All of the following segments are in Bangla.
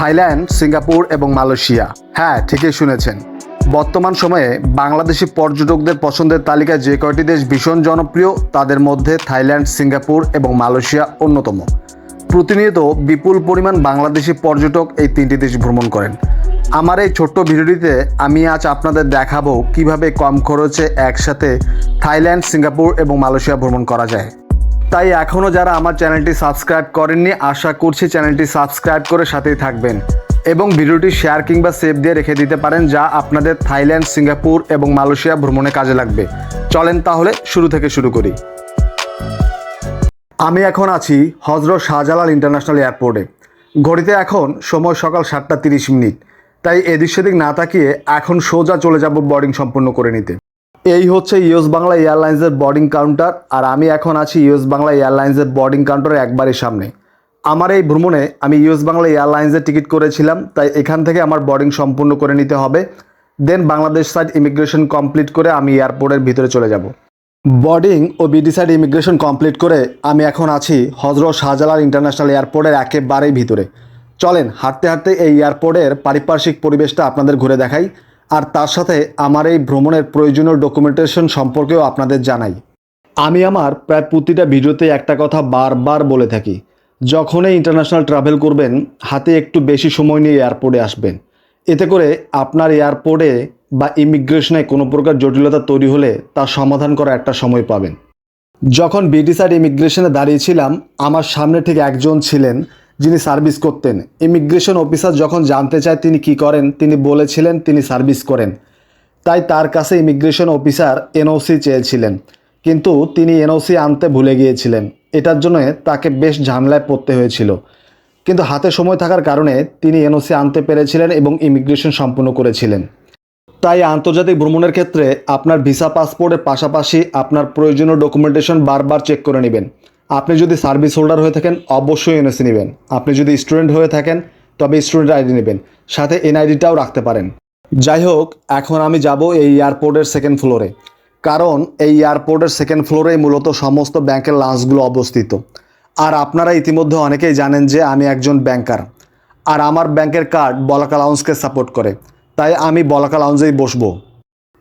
থাইল্যান্ড, সিঙ্গাপুর এবং মালয়েশিয়া। হ্যাঁ ঠিকই শুনেছেন। বর্তমান সময়ে বাংলাদেশি পর্যটকদের পছন্দের তালিকায় যে কয়টি দেশ ভীষণ জনপ্রিয়, তাদের মধ্যে থাইল্যান্ড, সিঙ্গাপুর এবং মালয়েশিয়া অন্যতম। প্রতিনিয়ত বিপুল পরিমাণ বাংলাদেশি পর্যটক এই তিনটি দেশ ভ্রমণ করেন। আমার এই ছোট্ট ভিডিওটিতে আমি আজ আপনাদের দেখাবো কীভাবে কম খরচে একসাথে থাইল্যান্ড, সিঙ্গাপুর এবং মালয়েশিয়া ভ্রমণ করা যায়। তাই এখনও যারা আমার চ্যানেলটি সাবস্ক্রাইব করেননি, আশা করছি চ্যানেলটি সাবস্ক্রাইব করে সাথেই থাকবেন। এবং ভিডিওটি শেয়ার কিংবা সেভ দিয়ে রেখে দিতে পারেন, যা আপনাদের থাইল্যান্ড, সিঙ্গাপুর এবং মালয়েশিয়া ভ্রমণে কাজে লাগবে। চলেন তাহলে শুরু থেকে শুরু করি। আমি এখন আছি হজরত শাহজালাল ইন্টারন্যাশনাল এয়ারপোর্টে। ঘড়িতে এখন সময় সকাল সাতটা তিরিশ মিনিট। তাই এদিক সেদিক না তাকিয়ে এখন সোজা চলে যাব বোর্ডিং সম্পূর্ণ করে নিতে। এই হচ্ছে ইউএস বাংলা এয়ারলাইন্সের বোর্ডিং কাউন্টার আর আমি এখন আছি ইউএস বাংলা এয়ারলাইন্সের বোর্ডিং কাউন্টারের একবারই সামনে। আমার এই ভ্রমণে আমি ইউএস বাংলা এয়ারলাইন্সের টিকিট করেছিলাম, তাই এখান থেকে আমার বোর্ডিং সম্পূর্ণ করে নিতে হবে। Then Bangladesh side immigration complete করে আমি এয়ারপোর্টের ভিতরে চলে যাব। বোর্ডিং ও বিডি সাইড ইমিগ্রেশন কমপ্লিট করে আমি এখন আছি হজরত শাহজালাল ইন্টারন্যাশনাল এয়ারপোর্টের একেবারেই ভিতরে। চলেন, হাঁটতে হাঁটতে এই এয়ারপোর্টের পারিপার্শ্বিক পরিবেশটা আপনাদের ঘুরে দেখাই। আর তার সাথে আমার এই ভ্রমণের প্রয়োজনীয় ডকুমেন্টেশন সম্পর্কেও আপনাদের জানাই। আমি আমার প্রায় প্রতিটা ভিডিওতে একটা কথা বারবার বলে থাকি, যখনই ইন্টারন্যাশনাল ট্রাভেল করবেন, হাতে একটু বেশি সময় নিয়ে এয়ারপোর্টে আসবেন। এতে করে আপনার এয়ারপোর্টে বা ইমিগ্রেশনে কোনো প্রকার জটিলতা তৈরি হলে তার সমাধান করা একটা সময় পাবেন। যখন বিডি সাইড ইমিগ্রেশনে দাঁড়িয়েছিলাম, আমার সামনে ঠিক একজন ছিলেন যিনি সার্ভিস করতেন। ইমিগ্রেশন অফিসার যখন জানতে চায় তিনি কি করেন, তিনি বলেছিলেন তিনি সার্ভিস করেন। তাই তার কাছে ইমিগ্রেশন অফিসার এনওসি চেয়েছিলেন। কিন্তু তিনি এনওসি আনতে ভুলে গিয়েছিলেন। এটার জন্য তাকে বেশ ঝামেলায় পড়তে হয়েছিল। কিন্তু হাতে সময় থাকার কারণে তিনি এনওসি আনতে পেরেছিলেন এবং ইমিগ্রেশন সম্পূর্ণ করেছিলেন। তাই আন্তর্জাতিক ভ্রমণের ক্ষেত্রে আপনার ভিসা পাসপোর্টের পাশাপাশি আপনার প্রয়োজনীয় ডকুমেন্টেশন বারবার চেক করে নেবেন। আপনি যদি সার্ভিস হোল্ডার হয়ে থাকেন, অবশ্যই এনএসি নেবেন। আপনি যদি স্টুডেন্ট হয়ে থাকেন, তবে স্টুডেন্ট আইডি নেবেন। সাথে এনআইডিটাও রাখতে পারেন। যাই হোক, এখন আমি যাব এই এয়ারপোর্টের সেকেন্ড ফ্লোরে কারণ এই এয়ারপোর্টের সেকেন্ড ফ্লোরেই মূলত সমস্ত ব্যাংকের লাঞ্চগুলো অবস্থিত। আর আপনারা ইতিমধ্যে অনেকেই জানেন যে আমি একজন ব্যাংকার। আর আমার ব্যাংকের কার্ড বলাকা লাউন্সকে সাপোর্ট করে। তাই আমি বলাকা লাউন্সেই বসবো।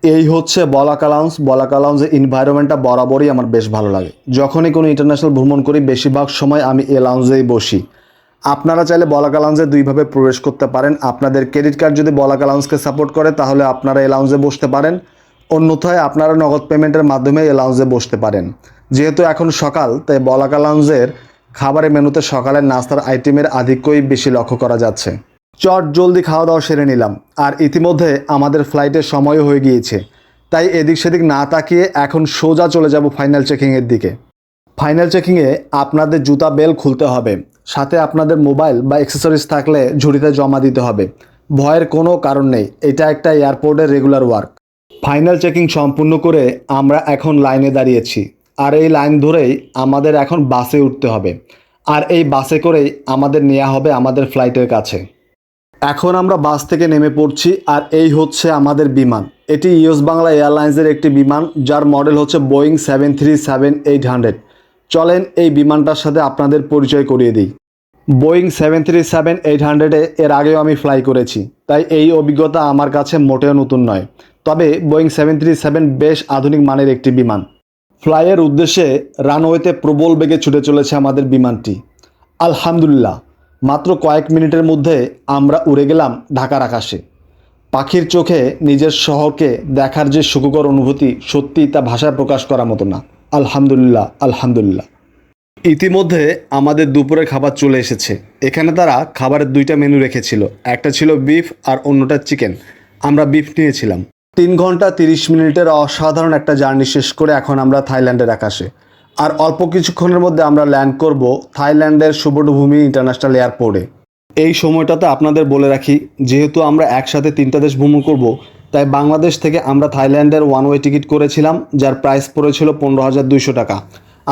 এই হচ্ছে বলাকা লাউঞ্জ বলাকা লাউঞ্জের ইনভায়রনমেন্টটা বরাবরই আমার বেশ ভালো লাগে। যখনই কোনো ইন্টারন্যাশনাল ভ্রমণ করি, বেশিরভাগ সময় আমি এ লাউঞ্জেই বসি। আপনারা চাইলে বলাকা লাউঞ্জে দুইভাবে প্রবেশ করতে পারেন। আপনাদের ক্রেডিট কার্ড যদি বলাকা লাউঞ্জকে সাপোর্ট করে, তাহলে আপনারা এই লাউঞ্জে বসতে পারেন। অন্যথায় আপনারা নগদ পেমেন্টের মাধ্যমে এই লাউঞ্জে বসতে পারেন। যেহেতু এখন সকাল, তাই বলাকা লাউঞ্জের খাবারের মেনুতে সকালের নাস্তার আইটেমের আধিক্যই বেশি লক্ষ্য করা যাচ্ছে। চট, জলদি খাওয়া দাওয়া সেরে নিলাম। আর ইতিমধ্যে আমাদের ফ্লাইটের সময়ও হয়ে গিয়েছে। তাই এদিক সেদিক না তাকিয়ে এখন সোজা চলে যাব ফাইনাল চেকিংয়ের দিকে। ফাইনাল চেকিংয়ে আপনাদের জুতা বেল খুলতে হবে। সাথে আপনাদের মোবাইল বা অ্যাক্সেসরিজ থাকলে ঝুড়িতে জমা দিতে হবে। ভয়ের কোনো কারণ নেই। এটা একটা এয়ারপোর্টের রেগুলার ওয়ার্ক ফাইনাল চেকিং সম্পূর্ণ করে আমরা এখন লাইনে দাঁড়িয়েছি। আর এই লাইন ধরেই আমাদের এখন বাসে উঠতে হবে। আর এই বাসে করেই আমাদের নেওয়া হবে আমাদের ফ্লাইটের কাছে। এখন আমরা বাস থেকে নেমে পড়ছি আর এই হচ্ছে আমাদের বিমান। এটি ইউএস বাংলা এয়ারলাইন্সের একটি বিমান, যার মডেল হচ্ছে Boeing seven three seven eight hundred. চলেন এই বিমানটার সাথে আপনাদের পরিচয় করিয়ে দিই। Boeing seven three seven eight হান্ড্রেডে এর আগেও আমি ফ্লাই করেছি, তাই এই অভিজ্ঞতা আমার কাছে মোটেও নতুন নয়। তবে বোয়িং সেভেন থ্রি সেভেন বেশ আধুনিক মানের একটি বিমান। ফ্লাইয়ের উদ্দেশ্যে রানওয়েতে প্রবল বেগে ছুটে চলেছে আমাদের বিমানটি। আলহামদুলিল্লাহ। মাত্র কয়েক মিনিটের মধ্যে আমরা উড়ে গেলাম ঢাকার আকাশে। পাখির চোখে নিজের শহরকে দেখার যে সুখকর অনুভূতি সত্যি তা ভাষায় প্রকাশ করার মতো না। আলহামদুলিল্লাহ আলহামদুলিল্লাহ। ইতিমধ্যে আমাদের দুপুরের খাবার চলে এসেছে। এখানে তারা খাবারের দুইটা মেনু রেখেছিল। একটা ছিল বিফ আর অন্যটা চিকেন আমরা বিফ নিয়েছিলাম। তিন ঘণ্টা তিরিশ মিনিটের অসাধারণ একটা জার্নি শেষ করে এখন আমরা থাইল্যান্ডের আকাশে। আর অল্প কিছুক্ষণের মধ্যে আমরা ল্যান্ড করব থাইল্যান্ডের সুবর্ণভূমি ইন্টারন্যাশনাল এয়ারপোর্টে। এই সময়টাতে আপনাদের বলে রাখি, যেহেতু আমরা একসাথে তিনটা দেশ ভ্রমণ করব, তাই বাংলাদেশ থেকে আমরা থাইল্যান্ডের ওয়ান ওয়ে টিকিট করেছিলাম, যার প্রাইস পড়েছিল পনেরো হাজার দুইশো টাকা।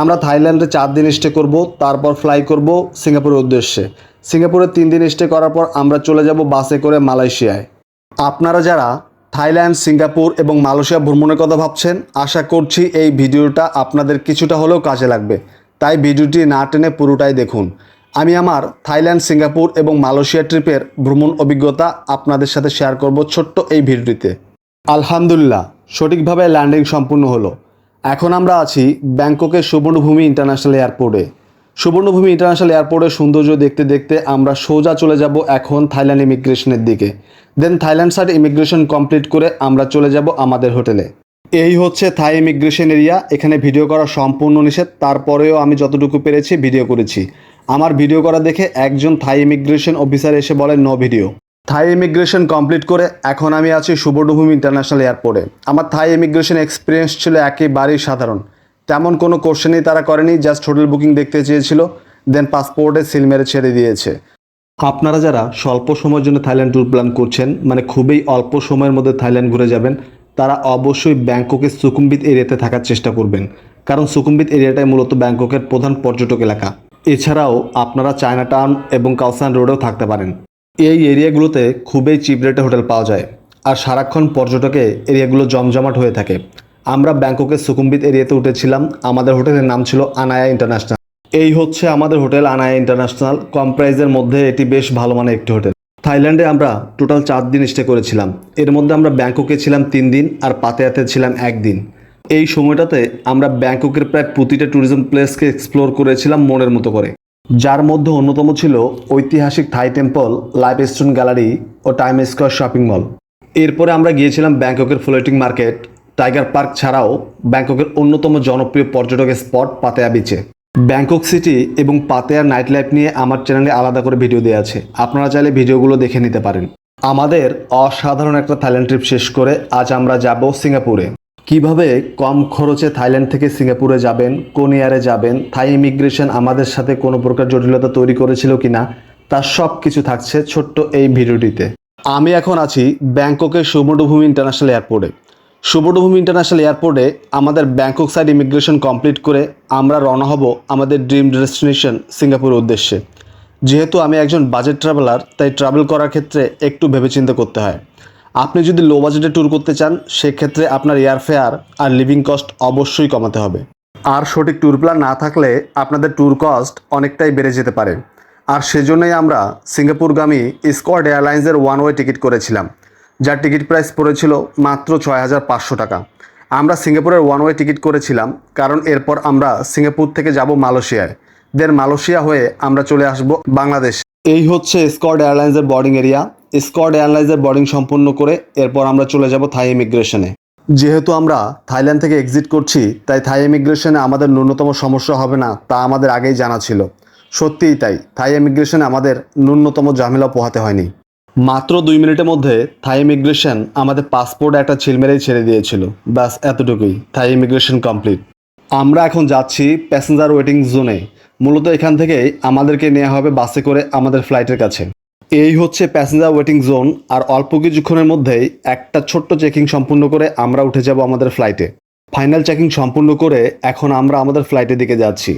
আমরা থাইল্যান্ডে চার দিন স্টে করব, তারপর ফ্লাই করব সিঙ্গাপুরের উদ্দেশ্যে। সিঙ্গাপুরে তিন দিন স্টে করার পর আমরা চলে যাব বাসে করে মালয়েশিয়ায়। আপনারা যারা থাইল্যান্ড, সিঙ্গাপুর এবং মালয়েশিয়া ভ্রমণের কথা ভাবছেন। আশা করছি এই ভিডিওটা আপনাদের কিছুটা হলেও কাজে লাগবে। তাই ভিডিওটি না টেনে পুরোটাই দেখুন। আমি আমার থাইল্যান্ড, সিঙ্গাপুর এবং মালয়েশিয়া ট্রিপের ভ্রমণ অভিজ্ঞতা আপনাদের সাথে শেয়ার করব ছোট্ট এই ভিডিওটিতে। আলহামদুলিল্লাহ, সঠিকভাবে ল্যান্ডিং সম্পূর্ণ হলো। এখন আমরা আছি ব্যাংককের সুবর্ণভূমি ইন্টারন্যাশনাল এয়ারপোর্টে। সুবর্ণভূমি ইন্টারন্যাশনাল এয়ারপোর্টের সৌন্দর্য দেখতে দেখতে আমরা সোজা চলে যাব এখন থাইল্যান্ড ইমিগ্রেশনের দিকে। Then Thailand side immigration complete করে আমরা চলে যাব আমাদের হোটেলে। এই হচ্ছে থাই ইমিগ্রেশন এরিয়া এখানে ভিডিও করা সম্পূর্ণ নিষেধ। তারপরেও আমি যতটুকু পেরেছি ভিডিও করেছি। আমার ভিডিও করা দেখে একজন থাই ইমিগ্রেশন অফিসার এসে বলে no video Thai immigration complete করে এখন আমি আছি সুবর্ণভূমি ইন্টারন্যাশনাল এয়ারপোর্টে আমার থাই ইমিগ্রেশন এক্সপিরিয়েন্স ছিল একেবারেই সাধারণ। তেমন কোনো কোশ্চেনই তারা করেনি জাস্ট হোটেল বুকিং দেখতে চেয়েছিল দেন পাসপোর্টে সিল মেরে ছেড়ে দিয়েছে। আপনারা যারা স্বল্প সময়ের জন্য থাইল্যান্ড ট্যুর প্ল্যান করছেন মানে খুবই অল্প সময়ের মধ্যে থাইল্যান্ড ঘুরে যাবেন, তারা অবশ্যই ব্যাংককের সুকুম্বিত এরিয়াতে থাকার চেষ্টা করবেন। কারণ সুকুম্বিত এরিয়াটাই মূলত ব্যাংককের প্রধান পর্যটক এলাকা। এছাড়াও আপনারা চায়না টাউন এবং কাউসান রোডেও থাকতে পারেন। এই এরিয়াগুলোতে খুবই চিপ রেটে হোটেল পাওয়া যায়। আর সারাক্ষণ পর্যটকে এরিয়াগুলো জমজমাট হয়ে থাকে। আমরা ব্যাংককের সুকুম্বিত এরিয়াতে উঠেছিলাম। আমাদের হোটেলের নাম ছিল আনায়া ইন্টারন্যাশনাল। এই হচ্ছে আমাদের হোটেল আনায়া ইন্টারন্যাশনাল। কম প্রাইজের মধ্যে এটি বেশ ভালো মানের একটি হোটেল। থাইল্যান্ডে আমরা টোটাল চার দিন স্টে করেছিলাম। এর মধ্যে আমরা ব্যাংককে ছিলাম তিন দিন আর পাতেয়াতে ছিলাম একদিন এই সময়টাতে আমরা ব্যাংককের প্রায় প্রতিটা ট্যুরিজম প্লেসকে এক্সপ্লোর করেছিলাম মনের মতো করে। যার মধ্যে অন্যতম ছিল ঐতিহাসিক Thai temple life stone gallery ও টাইম স্কোয়ার শপিং মল। এরপরে আমরা গিয়েছিলাম ব্যাংককের ফ্লোটিং মার্কেট টাইগার পার্ক ছাড়াও ব্যাংককের অন্যতম জনপ্রিয় পর্যটক স্পট পাতেয়া বিচে ব্যাংকক সিটি এবং পাতেয়ার নাইট লাইফ নিয়ে আমার চ্যানেলে আলাদা করে ভিডিও দেওয়া আছে। আপনারা চাইলে ভিডিওগুলো দেখে নিতে পারেন। আমাদের অসাধারণ একটা থাইল্যান্ড ট্রিপ শেষ করে আজ আমরা যাব সিঙ্গাপুরে। কীভাবে কম খরচে থাইল্যান্ড থেকে সিঙ্গাপুরে যাবেন, কোন ইয়ারে যাবেন, থাই ইমিগ্রেশন আমাদের সাথে কোনো প্রকার জটিলতা তৈরি করেছিল কিনা, তার সব কিছু থাকছে ছোট্ট এই ভিডিওটিতে আমি এখন আছি ব্যাংককের সুবর্ণভূমি ইন্টারন্যাশনাল এয়ারপোর্টে সুবর্ণভূমি ইন্টারন্যাশনাল এয়ারপোর্টে আমাদের ব্যাংকক সাইড ইমিগ্রেশন কমপ্লিট করে আমরা রওনা হব আমাদের ড্রিম ডেস্টিনেশন সিঙ্গাপুরের উদ্দেশ্যে। যেহেতু আমি একজন বাজেট ট্রাভেলার তাই ট্রাভেল করার ক্ষেত্রে একটু ভেবেচিন্তে করতে হয়। আপনি যদি লো বাজেটে ট্যুর করতে চান, সেক্ষেত্রে আপনার এয়ার ফেয়ার আর লিভিং কস্ট অবশ্যই কমাতে হবে। আর সঠিক ট্যুর প্ল্যান না থাকলে আপনাদের ট্যুর কস্ট অনেকটাই বেড়ে যেতে পারে। আর সেজন্যই আমরা সিঙ্গাপুরগামী স্কোয়াড এয়ারলাইন্সের ওয়ান ওয়ে টিকিট করেছিলাম। যার টিকিট প্রাইস পড়েছিল মাত্র ছয় হাজার পাঁচশো টাকা। আমরা সিঙ্গাপুরের ওয়ান ওয়ে টিকিট করেছিলাম, কারণ এরপর আমরা সিঙ্গাপুর থেকে যাব মালয়েশিয়ায়। দেন মালয়েশিয়া হয়ে আমরা চলে আসব বাংলাদেশ। এই হচ্ছে স্কট এয়ারলাইন্সের বোর্ডিং এরিয়া স্কট এয়ারলাইন্সের বোর্ডিং সম্পূর্ণ করে এরপর আমরা চলে যাব থাই ইমিগ্রেশনে যেহেতু আমরা থাইল্যান্ড থেকে এক্সিট করছি, তাই থাই ইমিগ্রেশনে আমাদের ন্যূনতম সমস্যা হবে না, তা আমাদের আগেই জানা ছিল। সত্যিই তাই থাই ইমিগ্রেশনে আমাদের ন্যূনতম ঝামেলা পোহাতে হয়নি। মাত্র দুই মিনিটের মধ্যে থাই ইমিগ্রেশন আমাদের পাসপোর্ট একটা ছিলমেরেই ছেড়ে দিয়েছিল। ব্যাস, এতটুকুই। থাই ইমিগ্রেশন কমপ্লিট আমরা এখন যাচ্ছি প্যাসেঞ্জার ওয়েটিং জোনে মূলত এখান থেকেই আমাদেরকে নেওয়া হবে বাসে করে আমাদের ফ্লাইটের কাছে। এই হচ্ছে প্যাসেঞ্জার ওয়েটিং জোন আর অল্প কিছুক্ষণের মধ্যেই একটা ছোট্ট চেকিং সম্পূর্ণ করে আমরা উঠে যাব আমাদের ফ্লাইটে ফাইনাল চেকিং সম্পূর্ণ করে এখন আমরা আমাদের ফ্লাইটের দিকে যাচ্ছি।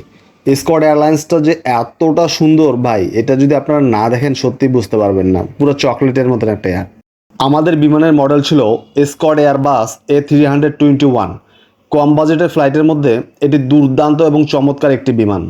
স্কট এয়ারলাইন্সটা যে এতটা সুন্দর, ভাই, এটা যদি আপনারা না দেখেন সত্যি বুঝতে পারবেন না। পুরো চকলেটের মতন একটা এয়ার আমাদের বিমানের মডেল ছিল Scoot Airbus A three hundred twenty one কম বাজেটের ফ্লাইটের মধ্যে এটি দুর্দান্ত এবং চমৎকার একটি বিমান।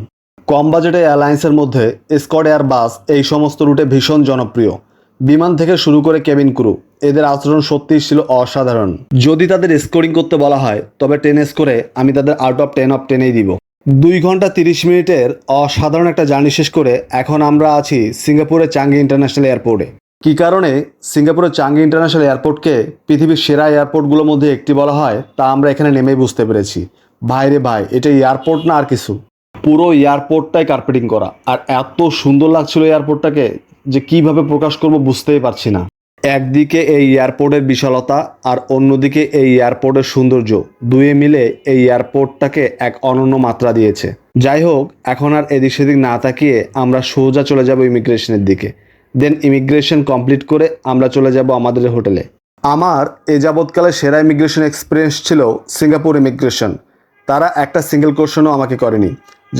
কম বাজেটে এয়ারলাইন্সের মধ্যে স্কট এয়ার বাস এই সমস্ত রুটে ভীষণ জনপ্রিয়। বিমান থেকে শুরু করে কেবিন ক্রু এদের আচরণ সত্যিই ছিল অসাধারণ। যদি তাদের স্কোরিং করতে বলা হয়, তবে টেন স্কোরে আমি তাদের আউট অফ টেন অফ টেনেই দিব। দুই ঘণ্টা তিরিশ মিনিটের অসাধারণ একটা জার্নি শেষ করে এখন আমরা আছি সিঙ্গাপুরের চাঙ্গি ইন্টারন্যাশনাল এয়ারপোর্টে। কী কারণে সিঙ্গাপুরের চাঙ্গি ইন্টারন্যাশনাল এয়ারপোর্টকে পৃথিবীর সেরা এয়ারপোর্টগুলোর মধ্যে একটি বলা হয়, তা আমরা এখানে নেমেই বুঝতে পেরেছি। ভাই রে ভাই, এটা এয়ারপোর্ট না আর কিছু? পুরো এয়ারপোর্টটাই কার্পেটিং করা। আর এত সুন্দর লাগছিল এয়ারপোর্টটাকে যে কীভাবে প্রকাশ করব বুঝতেই পারছি না। একদিকে এই এয়ারপোর্টের বিশালতা আর অন্যদিকে এই এয়ারপোর্টের সৌন্দর্য। দুয়ে মিলে এই এয়ারপোর্টটাকে এক অনন্য মাত্রা দিয়েছে। যাই হোক, এখন আর এদিক সেদিক না তাকিয়ে আমরা সোজা চলে যাব ইমিগ্রেশনের দিকে। দেন ইমিগ্রেশন কমপ্লিট করে আমরা চলে যাব আমাদের হোটেলে। আমার এ যাবৎকালে সেরা ইমিগ্রেশন এক্সপিরিয়েন্স ছিল সিঙ্গাপুর ইমিগ্রেশন। তারা একটা সিঙ্গেল কোশ্চেনও আমাকে করেনি।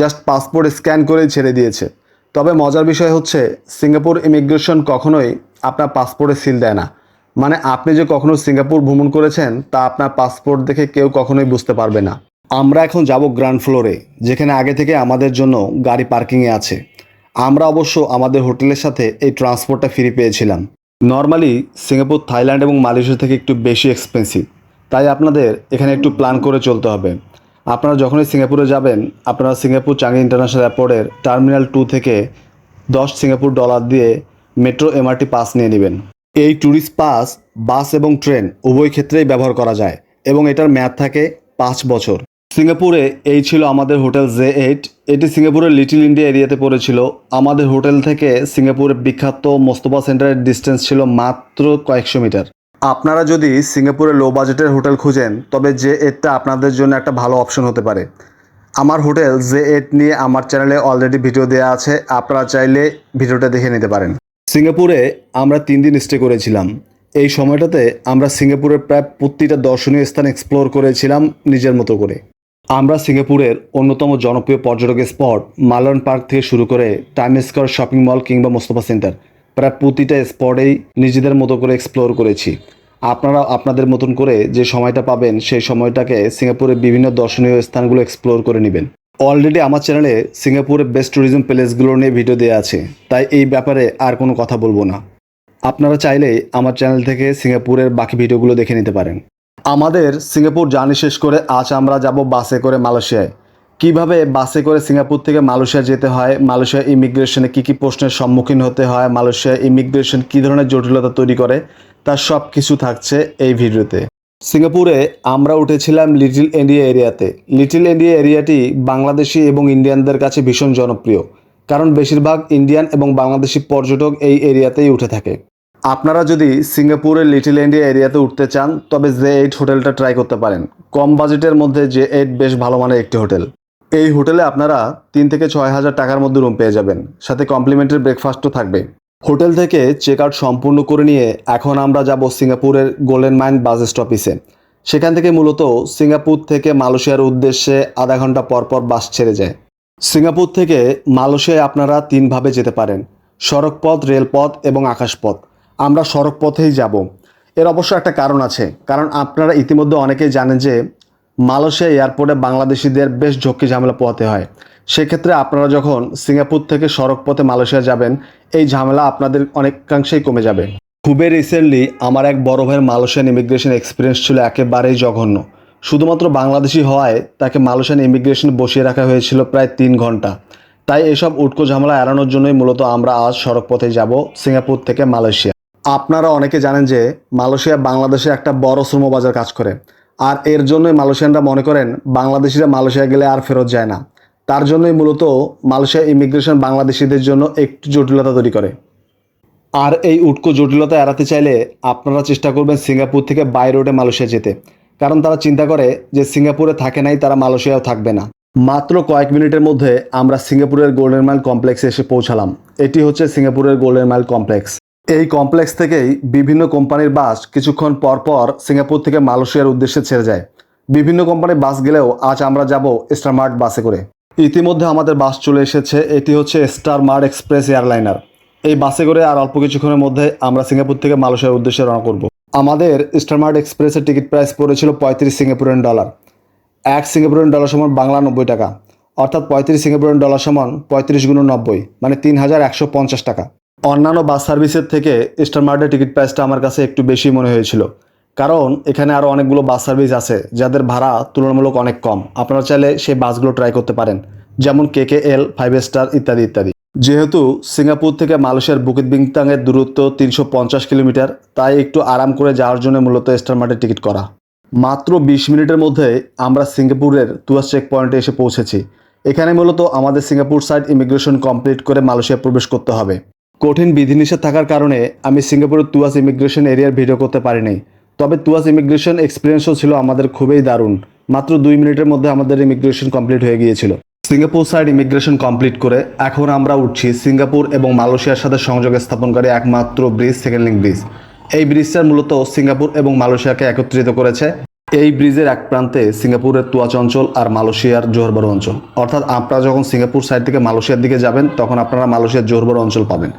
জাস্ট পাসপোর্ট স্ক্যান করেই ছেড়ে দিয়েছে। তবে মজার বিষয় হচ্ছে, সিঙ্গাপুর ইমিগ্রেশন কখনোই আপনার পাসপোর্টে সিল দেয় না। মানে আপনি যে কখনো সিঙ্গাপুর ভ্রমণ করেছেন, তা আপনার পাসপোর্ট দেখে কেউ কখনোই বুঝতে পারবে না। আমরা এখন যাব গ্রাউন্ড ফ্লোরে যেখানে আগে থেকে আমাদের জন্য গাড়ি পার্কিংয়ে আছে। আমরা অবশ্য আমাদের হোটেলের সাথে এই ট্রান্সপোর্টটা ফ্রি পেয়েছিলাম। নর্মালি সিঙ্গাপুর, থাইল্যান্ড এবং মালয়েশিয়া থেকে একটু বেশি এক্সপেন্সিভ তাই আপনাদের এখানে একটু প্ল্যান করে চলতে হবে। আপনারা যখনই সিঙ্গাপুরে যাবেন, আপনারা সিঙ্গাপুর চাঙ্গি ইন্টারন্যাশনাল এয়ারপোর্টের টার্মিনাল টু থেকে দশ সিঙ্গাপুর ডলার দিয়ে মেট্রো এমআরটি পাস নিয়ে নেবেন। এই ট্যুরিস্ট পাস, বাস এবং ট্রেন উভয় ক্ষেত্রেই ব্যবহার করা যায় এবং এটার মেয়াদ থাকে পাঁচ বছর। সিঙ্গাপুরে এই ছিল আমাদের হোটেল জে এইট। এটি সিঙ্গাপুরের লিটিল ইন্ডিয়া এরিয়াতে পড়েছিল। আমাদের হোটেল থেকে সিঙ্গাপুরের বিখ্যাত মোস্তফা সেন্টারের ডিস্টেন্স ছিল মাত্র কয়েকশো মিটার। আপনারা যদি সিঙ্গাপুরে লো বাজেটের হোটেল খুঁজেন, তবে জে এইটটা আপনাদের জন্য একটা ভালো অপশন হতে পারে। আমার হোটেল জে এইট নিয়ে আমার চ্যানেলে অলরেডি ভিডিও দেওয়া আছে। আপনারা চাইলে ভিডিওটা দেখে নিতে পারেন। সিঙ্গাপুরে আমরা তিন দিন স্টে করেছিলাম। এই সময়টাতে আমরা সিঙ্গাপুরের প্রায় প্রতিটা দর্শনীয় স্থান এক্সপ্লোর করেছিলাম নিজের মতো করে। আমরা সিঙ্গাপুরের অন্যতম জনপ্রিয় পর্যটকের স্পট মালন পার্ক থেকে শুরু করে টাইম স্কোয়ার শপিং মল কিংবা মোস্তফা সেন্টার প্রায় প্রতিটা স্পটেই নিজেদের মতো করে এক্সপ্লোর করেছি। আপনারা আপনাদের মতন করে যে সময়টা পাবেন সেই সময়টাকে সিঙ্গাপুরের বিভিন্ন দর্শনীয় স্থানগুলো এক্সপ্লোর করে নেবেন। অলরেডি আমার চ্যানেলে সিঙ্গাপুরের বেস্ট ট্যুরিজম প্লেসগুলো নিয়ে ভিডিও দেওয়া আছে। তাই এই ব্যাপারে আর কোনো কথা বলব না। আপনারা চাইলেই আমার চ্যানেল থেকে সিঙ্গাপুরের বাকি ভিডিওগুলো দেখে নিতে পারেন। আমাদের সিঙ্গাপুর জার্নি শেষ করে আজ আমরা যাব বাসে করে মালয়েশিয়ায়। কীভাবে বাসে করে সিঙ্গাপুর থেকে মালয়েশিয়া যেতে হয়, মালয়েশিয়া ইমিগ্রেশনে কী কী প্রশ্নের সম্মুখীন হতে হয়, মালয়েশিয়া ইমিগ্রেশন কী ধরনের জটিলতা তৈরি করে তার সব কিছু থাকছে এই ভিডিওতে সিঙ্গাপুরে আমরা উঠেছিলাম লিটল ইন্ডিয়া এরিয়াতে। লিটল ইন্ডিয়া এরিয়াটি বাংলাদেশি এবং ইন্ডিয়ানদের কাছে ভীষণ জনপ্রিয়, কারণ বেশিরভাগ ইন্ডিয়ান এবং বাংলাদেশি পর্যটক এই এরিয়াতেই উঠে থাকে। আপনারা যদি সিঙ্গাপুরের লিটল ইন্ডিয়া এরিয়াতে উঠতে চান, তবে জে এইট হোটেলটা ট্রাই করতে পারেন। কম বাজেটের মধ্যে জে এইট বেশ ভালো মানের একটি হোটেল। এই হোটেলে আপনারা তিন থেকে ছয় হাজার টাকার মধ্যে রুম পেয়ে যাবেন। সাথে কমপ্লিমেন্টারি ব্রেকফাস্টও থাকবে। হোটেল থেকে চেক আউট সম্পূর্ণ করে নিয়ে এখন আমরা যাব সিঙ্গাপুরের গোল্ডেন মাইন বাস স্টপিসে। সেখান থেকে মূলত সিঙ্গাপুর থেকে মালয়েশিয়ার উদ্দেশ্যে আধা ঘণ্টা পর পর বাস ছেড়ে যায়। সিঙ্গাপুর থেকে মালয়েশিয়ায় আপনারা তিনভাবে যেতে পারেন, সড়কপথ, রেলপথ এবং আকাশপথ। আমরা সড়ক পথেই যাব। এর অবশ্য একটা কারণ আছে, কারণ আপনারা ইতিমধ্যে অনেকেই জানেন যে মালয়েশিয়া এয়ারপোর্টে বাংলাদেশিদের বেশ ঝক্কি ঝামেলা পোহাতে হয়। সেক্ষেত্রে আপনারা যখন সিঙ্গাপুর থেকে সড়ক পথে মালয়েশিয়া যাবেন, এই ঝামেলা আপনাদের অনেকাংশেই কমে যাবে। খুবই রিসেন্টলি আমার এক বড় ভাইয়ের মালয়েশিয়ান ইমিগ্রেশন এক্সপিরিয়েন্স ছিল একেবারেই জঘন্য। শুধুমাত্র বাংলাদেশি হওয়ায় তাকে মালয়েশিয়ান ইমিগ্রেশন বসিয়ে রাখা হয়েছিল প্রায় তিন ঘণ্টা। তাই এসব উটকো ঝামেলা এড়ানোর জন্যই মূলত আমরা আজ সড়ক পথে যাব সিঙ্গাপুর থেকে মালয়েশিয়া। আপনারা অনেকে জানেন যে মালয়েশিয়া বাংলাদেশে একটা বড় শ্রমবাজার কাজ করে। আর এর জন্যই মালয়েশিয়ানরা মনে করেন বাংলাদেশিরা মালয়েশিয়া গেলে আর ফেরত যায় না। তার জন্যই মূলত মালয়েশিয়া ইমিগ্রেশন বাংলাদেশিদের জন্য একটু জটিলতা তৈরি করে। আর এই উটকো জটিলতা এড়াতে চাইলে আপনারা চেষ্টা করবেন সিঙ্গাপুর থেকে বাই রোডে মালয়েশিয়া যেতে। কারণ তারা চিন্তা করে যে সিঙ্গাপুরে থাকে নাই, তারা মালয়েশিয়াও থাকবে না। মাত্র কয়েক মিনিটের মধ্যে আমরা সিঙ্গাপুরের গোল্ডেন মাইল কমপ্লেক্সে এসে পৌঁছালাম। এটি হচ্ছে সিঙ্গাপুরের গোল্ডেন মাইল কমপ্লেক্স। এই কমপ্লেক্স থেকেই বিভিন্ন কোম্পানির বাস কিছুক্ষণ পর পর সিঙ্গাপুর থেকে মালয়েশিয়ার উদ্দেশ্যে ছেড়ে যায়। বিভিন্ন কোম্পানির বাস গেলেও আজ আমরা যাব স্টারমার্ট বাসে করে। ইতিমধ্যে আমাদের বাস চলে এসেছে। এটি হচ্ছে স্টার মার্ট এক্সপ্রেস এয়ারলাইনার। এই বাসে করে আর অল্প কিছুক্ষণের মধ্যে আমরা সিঙ্গাপুর থেকে মালয়েশিয়ার উদ্দেশ্যে রওনা করব। আমাদের স্টারমার্ট এক্সপ্রেসের টিকিট প্রাইস পড়েছিল পঁয়ত্রিশ সিঙ্গাপুরিয়ান ডলার। এক সিঙ্গাপুরিয়ান ডলার সমান বাংলা নব্বই টাকা, অর্থাৎ পঁয়ত্রিশ সিঙ্গাপুরিয়ান ডলার সমান পঁয়ত্রিশ গুণ নব্বই মানে তিন হাজার একশো পঞ্চাশ টাকা। অন্যান্য বাস সার্ভিসের থেকে স্টারমার্টের টিকিট প্রাইসটা আমার কাছে একটু বেশি মনে হয়েছিল। কারণ এখানে আরও অনেকগুলো বাস সার্ভিস আছে, যাদের ভাড়া তুলনামূলক অনেক কম। আপনারা চাইলে সেই বাসগুলো ট্রাই করতে পারেন, যেমন কে কে এল ফাইভ স্টার ইত্যাদি ইত্যাদি। যেহেতু সিঙ্গাপুর থেকে মালয়েশিয়ার বুকিত বিংতাংয়ের দূরত্ব তিনশো পঞ্চাশ কিলোমিটার, তাই একটু আরাম করে যাওয়ার জন্য মূলত স্টার স্টারমার্টের টিকিট করা। মাত্র বিশ মিনিটের মধ্যে আমরা সিঙ্গাপুরের তুয়াস চেক পয়েন্টে এসে পৌঁছেছি। এখানে মূলত আমাদের সিঙ্গাপুর সাইড ইমিগ্রেশন কমপ্লিট করে মালয়েশিয়া প্রবেশ করতে হবে। কঠিন বিধিনিষেধ থাকার কারণে আমি সিঙ্গাপুরের তুয়াস ইমিগ্রেশন এরিয়ার ভিডিও করতে পারিনি। তবে তুয়াস ইমিগ্রেশন এক্সপিরিয়েন্সও ছিল আমাদের খুবই দারুণ। মাত্র দুই মিনিটের মধ্যে আমাদের ইমিগ্রেশন কমপ্লিট হয়ে গিয়েছিল। সিঙ্গাপুর সাইড ইমিগ্রেশন কমপ্লিট করে এখন আমরা উঠছি সিঙ্গাপুর এবং মালয়েশিয়ার সাথে সংযোগ স্থাপনকারী একমাত্র ব্রিজ সেকেন্ড লিঙ্ক ব্রিজ এই ব্রিজটার মূলত সিঙ্গাপুর এবং মালয়েশিয়াকে একত্রিত করেছে। এই ব্রিজের এক প্রান্তে সিঙ্গাপুরের তুয়াচ অঞ্চল আর মালয়েশিয়ার জোহরবড় অঞ্চল। অর্থাৎ আপনারা যখন সিঙ্গাপুর সাইড থেকে মালয়েশিয়ার দিকে যাবেন, তখন আপনারা মালয়েশিয়ার জোহরবড় অঞ্চল পাবেন।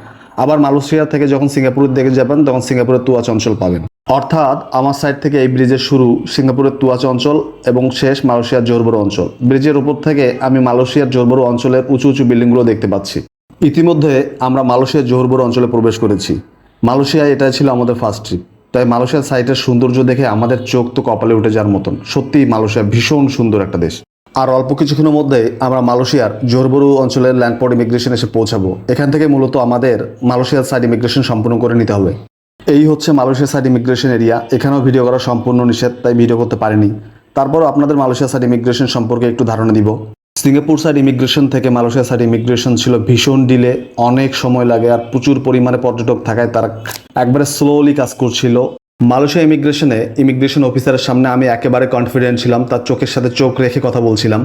আবার মালয়েশিয়া থেকে যখন সিঙ্গাপুরের দিকে যাবেন, তখন সিঙ্গাপুরের তুয়াচ অঞ্চল পাবেন। অর্থাৎ আমার সাইড থেকে এই ব্রিজের শুরু সিঙ্গাপুরের তুয়াচ অঞ্চল এবং শেষ মালয়েশিয়ার জোরবড় অঞ্চল। ব্রিজের উপর থেকে আমি মালয়েশিয়ার জোরবড় অঞ্চলের উঁচু উঁচু বিল্ডিংগুলো দেখতে পাচ্ছি। ইতিমধ্যে আমরা মালয়েশিয়ার জোহরবর অঞ্চলে প্রবেশ করেছি। মালয়েশিয়া এটাই ছিল আমাদের ফার্স্ট ট্রিপ তাই মালয়েশিয়ার সাইটের সৌন্দর্য দেখে আমাদের চোখ তো কপালে উঠে যাওয়ার মতন। সত্যিই মালয়েশিয়া ভীষণ সুন্দর একটা দেশ। আর অল্প কিছুক্ষণের মধ্যে আমরা মালয়েশিয়ার জোরবরু অঞ্চলের ল্যান্ডপোর্ট ইমিগ্রেশন এসে পৌঁছাবো। এখান থেকে মূলত আমাদের মালয়েশিয়ার সাইড ইমিগ্রেশন সম্পূর্ণ করে নিতে হবে। এই হচ্ছে মালয়েশিয়া সাইড ইমিগ্রেশন এরিয়া। এখানেও ভিডিও করা সম্পূর্ণ নিষেধ, তাই ভিডিও করতে পারিনি। তারপরও আপনাদের মালয়েশিয়া সাইড ইমিগ্রেশন সম্পর্কে একটু ধারণা দিব। সিঙ্গাপুর সাইড ইমিগ্রেশন থেকে মালয়েশিয়া সাইড ইমিগ্রেশন ছিল ভীষণ ডিলে, অনেক সময় লাগে আর প্রচুর পরিমাণে পর্যটক থাকায় তারা একবারে স্লোলি কাজ করছিল। মালয়েশিয়া ইমিগ্রেশনে ইমিগ্রেশন অফিসারের সামনে আমি একেবারে কনফিডেন্ট ছিলাম, তার চোখের সাথে চোখ রেখে কথা বলছিলাম।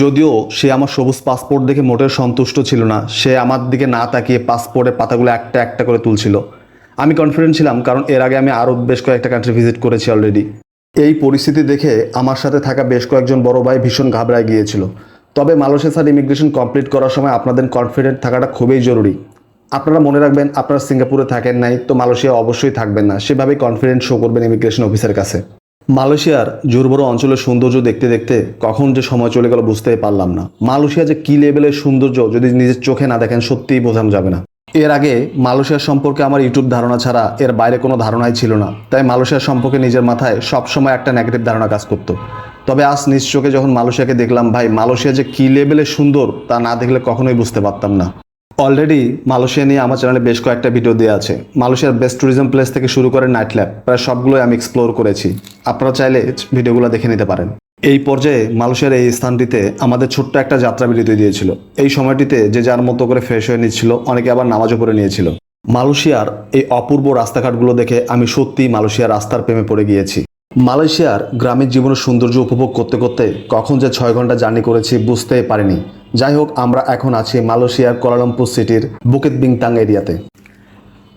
যদিও সে আমার সবুজ পাসপোর্ট দেখে মোটেও সন্তুষ্ট ছিল না, সে আমার দিকে না তাকিয়ে পাসপোর্টের পাতাগুলো একটা একটা করে তুলছিল। আমি কনফিডেন্ট ছিলাম, কারণ এর আগে আমি আরও বেশ কয়েকটা কান্ট্রি ভিজিট করেছি অলরেডি এই পরিস্থিতি দেখে আমার সাথে থাকা বেশ কয়েকজন বড় ভাই ভীষণ ঘাবড়ায় গিয়েছিল। তবে মালয়েশিয়া স্যার ইমিগ্রেশন কমপ্লিট করার সময় আপনাদের কনফিডেন্ট থাকাটা খুবই জরুরি। আপনারা মনে রাখবেন, আপনারা সিঙ্গাপুরে থাকেন নাই, তো মালয়েশিয়া অবশ্যই থাকবেন না। সেভাবেই কনফিডেন্ট শো করবেন ইমিগ্রেশন অফিসারের কাছে। মালয়েশিয়ার জোরবড় অঞ্চলের সৌন্দর্য দেখতে দেখতে কখন যে সময় চলে গেল বুঝতেই পারলাম না। মালয়েশিয়া যে কী লেভেলের সৌন্দর্য, যদি নিজের চোখে না দেখেন, সত্যিই বোঝানো যাবে না। এর আগে মালয়েশিয়া সম্পর্কে আমার ইউটিউব ধারণা ছাড়া এর বাইরে কোনো ধারণাই ছিল না। তাই মালয়েশিয়া সম্পর্কে নিজের মাথায় সবসময় একটা নেগেটিভ ধারণা কাজ করতো। তবে আজ নিজ চোখে যখন মালয়েশিয়াকে দেখলাম, ভাই, মালয়েশিয়া যে কী লেভেলে সুন্দর তা না দেখলে কখনোই বুঝতে পারতাম না। অলরেডি মালয়েশিয়া নিয়ে আমার চ্যানেলে বেশ কয়েকটা ভিডিও দেওয়া আছে। মালয়েশিয়ার বেস্ট ট্যুরিজম প্লেস থেকে শুরু করে নাইট ল্যাব প্রায় সবগুলোই আমি এক্সপ্লোর করেছি। আপনারা চাইলে ভিডিওগুলো দেখে নিতে পারেন। এই পর্যায়ে মালয়েশিয়ার এই স্থানটিতে আমাদের ছোট্ট একটা যাত্রা বিরতি দিয়েছিল এই সময়টিতে যে যার মতো করে ফ্রেশ হয়ে নিচ্ছিল, অনেকে আবার নামাজও পড়ে নিয়েছিল। মালয়েশিয়ার এই অপূর্ব রাস্তাঘাটগুলো দেখে আমি সত্যি মালয়েশিয়ার রাস্তার প্রেমে পড়ে গিয়েছি। মালয়েশিয়ার গ্রামের জীবনের সৌন্দর্য উপভোগ করতে করতে কখন যে ছয় ঘণ্টা জার্নি করেছি বুঝতে পারিনি। যাই হোক, আমরা এখন আছি মালয়েশিয়ার কোয়ালালামপুর সিটির বুকেত বিংতাং এরিয়াতে।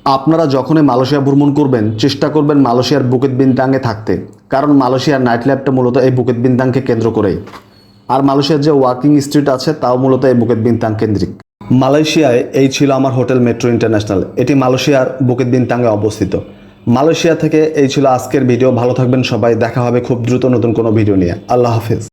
আপনারা যখনই মালয়েশিয়া ভ্রমণ করবেন, চেষ্টা করবেন মালয়েশিয়ার বুকেত বিনতাংয়ে থাকতে। কারণ মালয়েশিয়ার নাইট ল্যাবটা মূলত এই বুকেত বিন্দাংকে কেন্দ্র করেই। আর মালয়েশিয়ার যে ওয়ার্কিং স্ট্রিট আছে, তাও মূলত এই বুকেত বিন্তাং কেন্দ্রিক। মালয়েশিয়ায় এই ছিল আমার হোটেল মেট্রো ইন্টারন্যাশনাল। এটি মালয়েশিয়ার বুকেত বিনতাংয়ে অবস্থিত। মালয়েশিয়া থেকে এই ছিল আজকের ভিডিও। ভালো থাকবেন সবাই। দেখা হবে খুব দ্রুত নতুন কোনো ভিডিও নিয়ে। আল্লাহ হাফিজ।